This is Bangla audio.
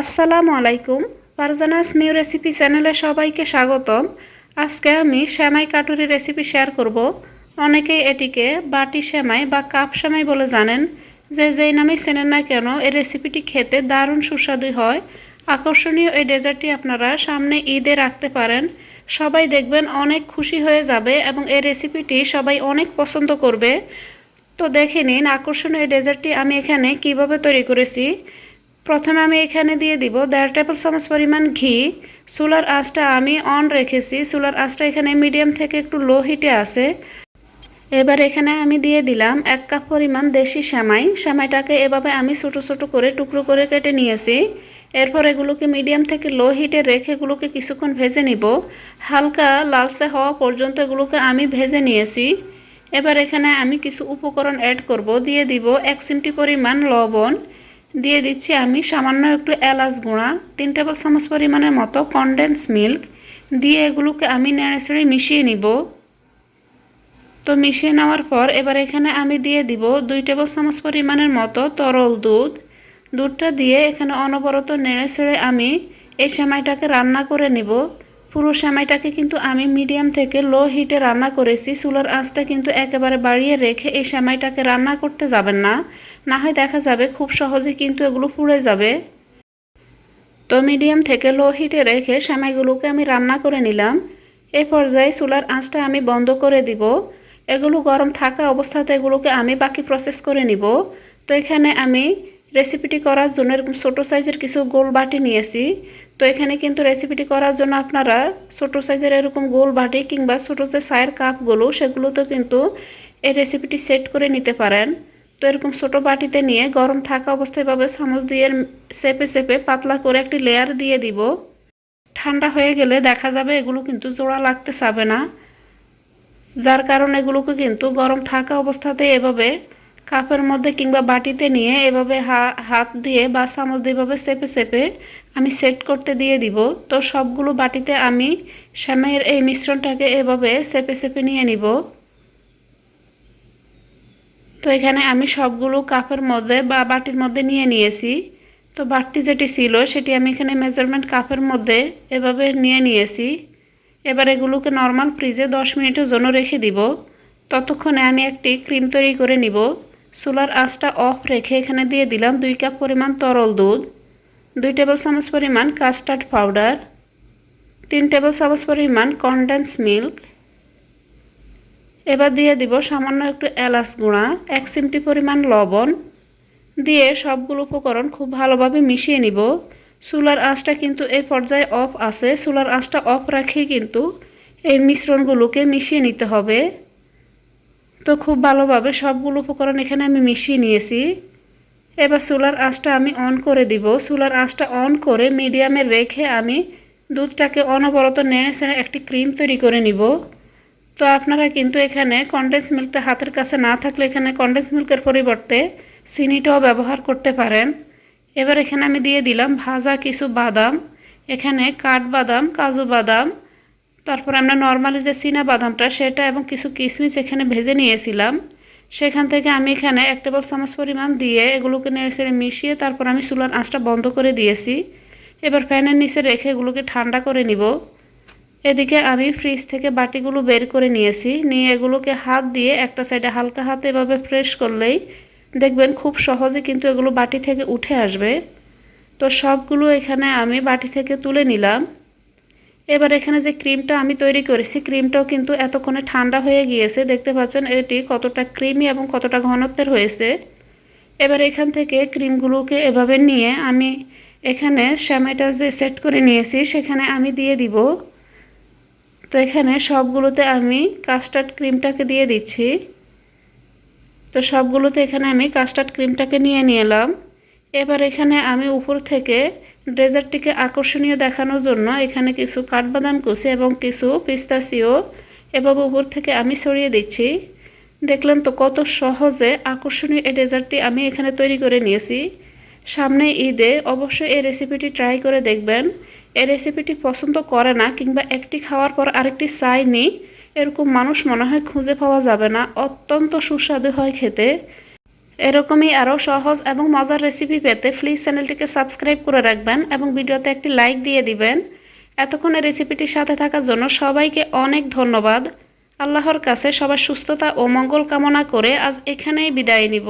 আসসালামু আলাইকুম। ফারজানাস নিউ রেসিপি চ্যানেলে সবাইকে স্বাগতম। আজকে আমি সেমাই কাটুরি রেসিপি শেয়ার করব। অনেকেই এটিকে বাটি সেমাই বা কাপ সেমাই বলে জানেন। যে যেই নামে চেনেন না কেন, এই রেসিপিটি খেতে দারুণ সুস্বাদু হয়। আকর্ষণীয় এই ডেজার্টটি আপনারা সামনে ঈদে রাখতে পারেন। সবাই দেখবেন অনেক খুশি হয়ে যাবে এবং এই রেসিপিটি সবাই অনেক পছন্দ করবে। তো দেখে নিন, আকর্ষণীয় এই ডেজার্টটি আমি এখানে কীভাবে তৈরি করেছি। প্রথমে আমি এখানে দিয়ে দিব। দেড় টেবিল চামচ পরিমাণ ঘি। চুলার আঁচটা আমি অন রেখেছি। চুলার আঁচটা এখানে মিডিয়াম থেকে একটু লো হিটে আছে। এবার এখানে আমি দিয়ে দিলাম এক কাপ পরিমাণ দেশি সেমাই। সেমাইটাকে এভাবে আমি ছোটো ছোটো করে টুকরো করে কেটে নিয়েছি। এরপর এগুলোকে মিডিয়াম থেকে লো হিটে রেখে এগুলোকে কিছুক্ষণ ভেজে নিব। হালকা লালচে হওয়া পর্যন্ত এগুলোকে আমি ভেজে নিয়েছি। এবার এখানে আমি কিছু উপকরণ অ্যাড করব। দিয়ে দিব এক চিমটি পরিমাণ লবণ। দিয়ে দিচ্ছি আমি সামান্য একটু এলাচ গুঁড়া, তিন টেবিল চামচ পরিমাণের মতো কনডেন্স মিল্ক দিয়ে এগুলোকে আমি নেড়েচেড়ে মিশিয়ে নিব। তো মিশিয়ে নেওয়ার পর এবার এখানে আমি দিয়ে দিব দুই টেবিল চামচ পরিমাণের মতো তরল দুধ। দুধটা দিয়ে এখানে অনবরত নেড়ে ছেড়ে আমি এই সেমাইটাকে রান্না করে নিব। পুরো সেমাইটাকে কিন্তু আমি মিডিয়াম থেকে লো হিটে রান্না করেছি। চুলার আঁচটা কিন্তু একেবারে বাড়িয়ে রেখে এই সেমাইটাকে রান্না করতে যাবেন না। না হয় দেখা যাবে খুব সহজে কিন্তু এগুলো পুড়ে যাবে। তো মিডিয়াম থেকে লো হিটে রেখে সেমাইগুলোকে আমি রান্না করে নিলাম। এ পর্যায়ে চুলার আঁচটা আমি বন্ধ করে দিব। এগুলো গরম থাকা অবস্থাতে এগুলোকে আমি বাকি প্রসেস করে নিব। তো এখানে আমি রেসিপিটি করার জন্য এরকম ছোটো সাইজের কিছু গোল বাটি নিয়েছি। তো এখানে কিন্তু রেসিপিটি করার জন্য আপনারা ছোটো সাইজের এরকম গোল বাটি কিংবা ছোটো যে সায়ের কাপগুলো, সেগুলোতে কিন্তু এই রেসিপিটি সেট করে নিতে পারেন। তো এরকম ছোটো বাটিতে নিয়ে গরম থাকা অবস্থায় ভাবে চামচ দিয়ে চেপে চেপে পাতলা করে একটি লেয়ার দিয়ে দিব। ঠান্ডা হয়ে গেলে দেখা যাবে এগুলো কিন্তু জোড়া লাগতে চাবে না। যার কারণে এগুলোকে কিন্তু গরম থাকা অবস্থাতে এভাবে কাপের মধ্যে কিংবা বাটিতে নিয়ে এভাবে হাত দিয়ে বা চামচ দিয়ে এভাবে চেপে চেপে আমি সেট করতে দিয়ে দিব। তো সবগুলো বাটিতে আমি শ্যামের এই মিশ্রণটাকে এভাবে চেপে চেপে নিয়ে নিব। তো এখানে আমি সবগুলো কাপের মধ্যে বা বাটির মধ্যে নিয়ে নিয়েছি। তো বাড়তি যেটি ছিল সেটি আমি এখানে মেজারমেন্ট কাপের মধ্যে এভাবে নিয়ে নিয়েছি। এবার এগুলোকে নর্মাল ফ্রিজে দশ মিনিটের জন্য রেখে দিব। ততক্ষণে আমি একটি ক্রিম তৈরি করে নিব। সোলার আঁচটা অফ রেখে এখানে দিয়ে দিলাম দুই কাপ পরিমাণ তরল দুধ, দুই টেবিল চামচ পরিমাণ কাস্টার্ড পাউডার, তিন টেবিল চামচ পরিমাণ কনডেন্স মিল্ক এবার দিয়ে দিব সামান্য একটু এলাচ গুঁড়া, এক চিমটি পরিমাণ লবণ। দিয়ে সবগুলো উপকরণ খুব ভালোভাবে মিশিয়ে নিব। চুলার আঁচটা কিন্তু এই পর্যায়ে অফ আছে। চুলার আঁচটা অফ রাখেই কিন্তু এই মিশ্রণগুলোকে মিশিয়ে নিতে হবে। তো খুব ভালোভাবে সবগুলো উপকরণ এখানে আমি মিশিয়ে নিয়েছি। এবার চুলার আঁচটা আমি অন করে দিব। চুলার আঁচটা অন করে মিডিয়ামে রেখে আমি দুধটাকে অনবরত নেড়ে ছেড়ে একটি ক্রিম তৈরি করে নিব। তো আপনারা কিন্তু এখানে কন্ডেন্স মিল্কটা হাতের কাছে না থাকলে এখানে কন্ডেন্স মিল্কের পরিবর্তে চিনিটাও ব্যবহার করতে পারেন। এবার এখানে আমি দিয়ে দিলাম ভাজা কিছু বাদাম। এখানে কাঠবাদাম, কাজু বাদাম তারপর আমরা নর্মালি যে চীনা বাদামটা, সেটা এবং কিছু কিশমিশ এখানে ভেজে নিয়েছিলাম। সেখান থেকে আমি এখানে এক টেবিল চামচ পরিমাণ দিয়ে এগুলোকে নেড়ে মিশিয়ে তারপর আমি চুলার আঁচটা বন্ধ করে দিয়েছি। এবার ফ্যানের নিচে রেখে এগুলোকে ঠান্ডা করে নিব। এদিকে আমি ফ্রিজ থেকে বাটিগুলো বের করে নিয়েছি। নিয়ে এগুলোকে হাত দিয়ে একটা সাইডে হালকা হাতে এভাবে ফ্রেশ করলেই দেখবেন খুব সহজে কিন্তু এগুলো বাটি থেকে উঠে আসবে। তো সবগুলো এখানে আমি বাটি থেকে তুলে নিলাম। এবার এখানে যে ক্রিমটা আমি তৈরি করেছি, ক্রিমটাও কিন্তু এতক্ষণে ঠান্ডা হয়ে গিয়েছে, দেখতে পাচ্ছেন এটি কতটা ক্রিমি এবং কতটা ঘনত্বের হয়েছে। এবার এখান থেকে ক্রিমগুলোকে এভাবে নিয়ে আমি এখানে শ্যামাইটা যে সেট করে নিয়েছি, সেখানে আমি দিয়ে দিব। তো এখানে সবগুলোতে আমি কাস্টার্ড ক্রিমটাকে দিয়ে দিচ্ছি। তো সবগুলোতে এখানে আমি কাস্টার্ড ক্রিমটাকে নিয়ে নিলাম। এবার এখানে আমি উপর থেকে ড্রেজারটিকে আকর্ষণীয় দেখানোর জন্য এখানে কিছু কাঠবাদাম কুচি এবং কিছু পিস্তাসিও এভাবে উপর থেকে আমি সরিয়ে দিচ্ছি। দেখলেন তো কত সহজে আকর্ষণীয় এই ডেজার্টটি আমি এখানে তৈরি করে নিয়েছি। সামনে ঈদে অবশ্যই এই রেসিপিটি ট্রাই করে দেখবেন। এই রেসিপিটি পছন্দ করে না কিংবা একটি খাওয়ার পর আরেকটি চাইনি এরকম মানুষ মনে হয় খুঁজে পাওয়া যাবে না। অত্যন্ত সুস্বাদু হয় খেতে। এরকমই আরও সহজ এবং মজার রেসিপি পেতে প্লিজ চ্যানেলটিকে সাবস্ক্রাইব করে রাখবেন এবং ভিডিওতে একটি লাইক দিয়ে দিবেন। এতক্ষণ রেসিপিটির সাথে থাকার জন্য সবাইকে অনেক ধন্যবাদ। আল্লাহর কাছে সবার সুস্থতা ও মঙ্গল কামনা করে আজ এখানেই বিদায় নিব।